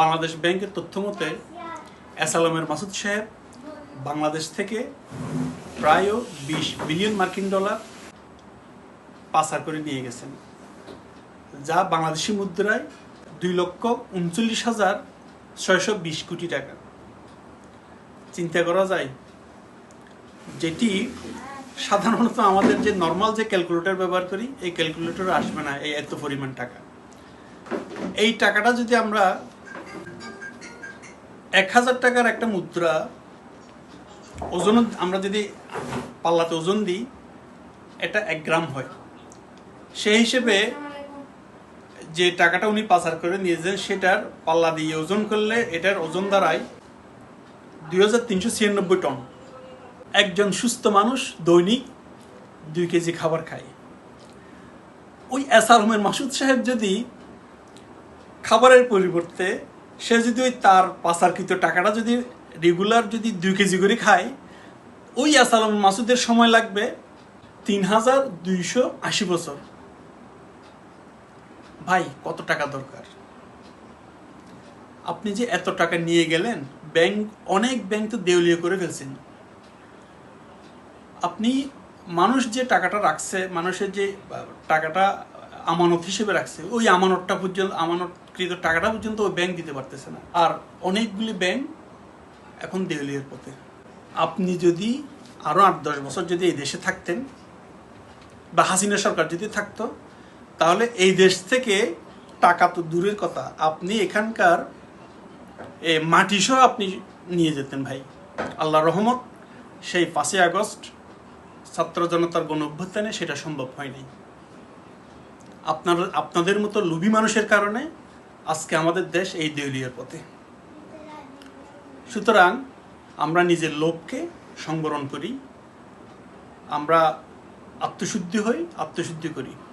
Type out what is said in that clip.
বাংলাদেশ ব্যাংকের তথ্য মতে অ্যাসালামের মাসুদ সাহেব বাংলাদেশ থেকে প্রায় বিশ বিলিয়ন মার্কিন ডলার পাচার করে নিয়ে গেছেন, যা বাংলাদেশি মুদ্রায় দুই লক্ষ উনচল্লিশ হাজার ছয়শো বিশ কোটি টাকা। চিন্তা করা যায়, যেটি সাধারণত আমাদের যে নর্মাল যে ক্যালকুলেটর ব্যবহার করি, এই ক্যালকুলেটর আসবে না, এই এত পরিমাণ টাকা। এই টাকাটা যদি আমরা এক হাজার টাকার একটা মুদ্রা, ওজন আমরা যদি পাল্লাতে ওজন দিই, এটা এক গ্রাম হয়। সেই হিসেবে যে টাকাটা উনি পাচার করে নিয়েছেন, সেটার পাল্লা দিয়ে ওজন করলে এটার ওজন দাঁড়ায় দুই হাজার তিনশো ছিয়ানব্বই টন। একজন সুস্থ মানুষ দৈনিক দুই কেজি খাবার খায়। ওই অ্যাসালমের মাসুদ সাহেব যদি খাবারের পরিবর্তে সে যদি ওই তার পাচারকৃত টাকাটা যদি রেগুলার যদি দুই কেজি করে খায়, ওই আসালাম মাসুদের সময় লাগবে তিন হাজার দুইশো আশি বছর। ভাই, কত টাকা দরকার? আপনি যে এত টাকা নিয়ে গেলেন, ব্যাংক, অনেক ব্যাংক তো দেউলিয়া করে ফেলছেন। আপনি মানুষ যে টাকাটা রাখছে, মানুষের যে টাকাটা আমানত হিসেবে রাখছে। ওই আমানতটা পর্যন্ত আমানতকৃত টাকাটা পর্যন্ত ওই ব্যাংক দিতে পারতেছে না। আর অনেকগুলি ব্যাংক এখন দেউলিয়ার পথে। আপনি যদি আরও আট দশ বছর যদি এই দেশে থাকতেন বা হাসিনা সরকার যদি থাকতো তাহলে এই দেশ থেকে টাকা তো দূরের কথা। আপনি এখানকার এ, মাটিসহ আপনি নিয়ে যেতেন ভাই। আল্লাহ রহমত সেই পাঁচই আগস্ট ছাত্র জনতার গণ অভ্যুত্থানে সেটা সম্ভব হয়নি। আপনার, আপনাদের মতো লুবি মানুষের কারণে আজকে আমাদের দেশ এই দেউলিয়ার পথে। সুতরাং আমরা নিজের লোককে সংবরণ করি, আমরা আত্মশুদ্ধি হই, আত্মশুদ্ধি করি।